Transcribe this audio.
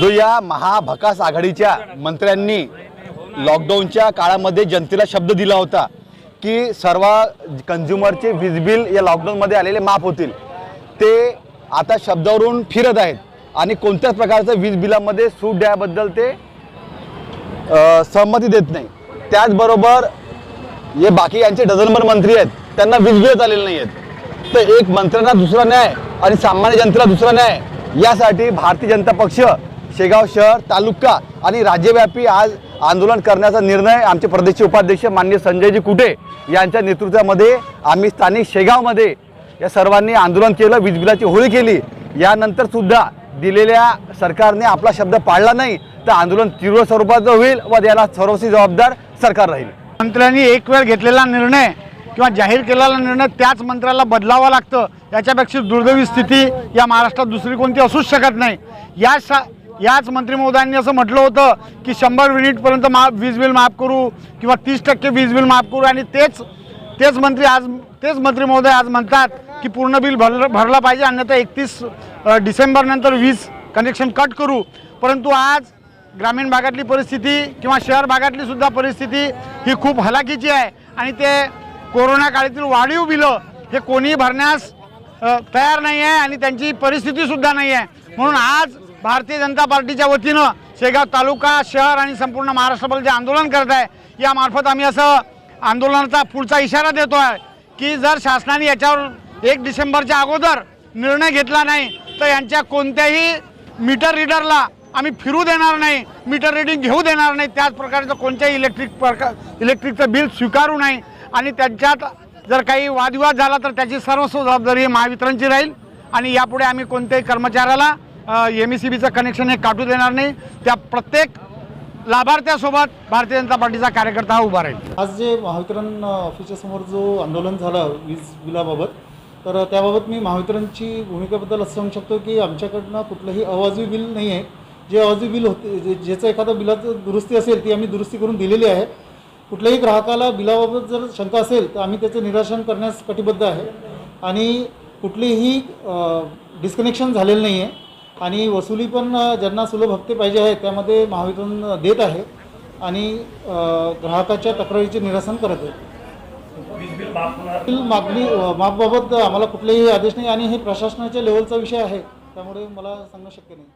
जो या महाभकास आघाडीच्या मंत्र्यांनी लॉकडाऊनच्या काळामध्ये जनतेला शब्द दिला होता की सर्व कन्झ्युमरचे वीज बिल या लॉकडाऊनमध्ये आलेले माफ होतील. ते आता शब्दावरून फिरत आहेत आणि कोणत्याच प्रकारचं वीज बिलामध्ये सूट द्याबद्दल ते सहमती देत नाही. त्याचबरोबर हे बाकी यांचे डझनभर मंत्री आहेत त्यांना वीज बिलच आलेले नाही आहेत तर एक मंत्र्यांना दुसरा न्याय आणि सामान्य जनतेला दुसरा न्याय यासाठी भारतीय जनता पक्ष शेगाव शहर तालुका आणि राज्यव्यापी आज आंदोलन करण्याचा निर्णय आमचे प्रदेशचे उपाध्यक्ष माननीय संजयजी कुटे यांच्या नेतृत्वामध्ये आम्ही स्थानिक शेगावमध्ये या सर्वांनी आंदोलन केलं वीज बिलाची होळी केली. यानंतर सुद्धा दिलेल्या सरकारने आपला शब्द पाळला नाही तर आंदोलन तीव्र स्वरूपाचं होईल व याला सर्वस्वी जबाबदार सरकार राहील. मंत्र्यांनी एक वेळ घेतलेला निर्णय किंवा जाहीर केलेला निर्णय त्याच मंत्र्याला बदलावा लागतं याच्यापेक्षा दुर्दैवी स्थिती या महाराष्ट्रात दुसरी कोणती असूच शकत नाही. या शा याच मंत्री महोदयांनी असं म्हटलं होतं की शंभर युनिटपर्यंत मा वीज बिल माफ करू किंवा तीस टक्के वीज बिल माफ करू आणि तेच तेच मंत्री आज तेच मंत्री महोदय आज म्हणतात की पूर्ण बिल भरलं भरला पाहिजे अन्यथा एकतीस डिसेंबरनंतर वीज कनेक्शन कट करू. परंतु आज ग्रामीण भागातली परिस्थिती किंवा शहर भागातली सुद्धा परिस्थिती ही खूप हलाखीची आहे आणि ते कोरोना काळातील वाढीव बिलं हे कोणीही भरण्यास तयार नाही आहे आणि त्यांची परिस्थितीसुद्धा नाही आहे म्हणून आज भारतीय जनता पार्टीच्या वतीनं शेगाव तालुका शहर आणि संपूर्ण महाराष्ट्रभर जे आंदोलन करत आहे यामार्फत आम्ही असं आंदोलनाचा पुढचा इशारा देतो आहे की जर शासनाने याच्यावर एक डिसेंबरच्या अगोदर निर्णय घेतला नाही तर यांच्या कोणत्याही मीटर रीडरला आम्ही फिरू देणार नाही मीटर रीडिंग घेऊ देणार नाही त्याच प्रकारचं कोणत्याही इलेक्ट्रिक प्रकार इलेक्ट्रिकचं बिल स्वीकारू नाही. आणि त्यांच्यात जर काही वादविवाद झाला तर त्याची सर्वस्व जबाबदारी ही महावितरणची राहील. आणि यापुढे आम्ही कोणत्याही कर्मचाऱ्याला एम ई सी बीचं कनेक्शन हे काटू देणार नाही. त्या प्रत्येक लाभार्थ्यासोबत भारतीय जनता पार्टीचा कार्यकर्ता हा उभा राहील. आज जे महावितरण ऑफिसच्या समोर जो आंदोलन झालं वीज बिलाबाबत तर त्याबाबत मी महावितरणची भूमिकेबद्दल असं सांगू शकतो की आमच्याकडनं कुठलंही अवाजवी बिल नाही आहे जे अवाजवी बिल होते जे ज्याचं एखादं बिलाचं दुरुस्ती असेल ती आम्ही दुरुस्ती करून दिलेली आहे. कुठल्याही ग्राहकाला बिलाबाबत जर शंका असेल तर आम्ही त्याचं निराशन करण्यास कटिबद्ध आहे. आणि कुठलीही डिस्कनेक्शन झालेलं नाही आहे आणि वसुली पण ज्यांना सुलभ हप्ते पाहिजे आहेत त्यामध्ये महावितरण देत आहे. आणि ग्राहकाच्या तक्रारीचे निरसन करत आहे. बिल मागणी माफबाबत आम्हाला कुठलेही आदेश नाही. आणि हे प्रशासनाच्या लेवलचा विषय आहे. त्यामुळे मला सांगणं शक्य नाही.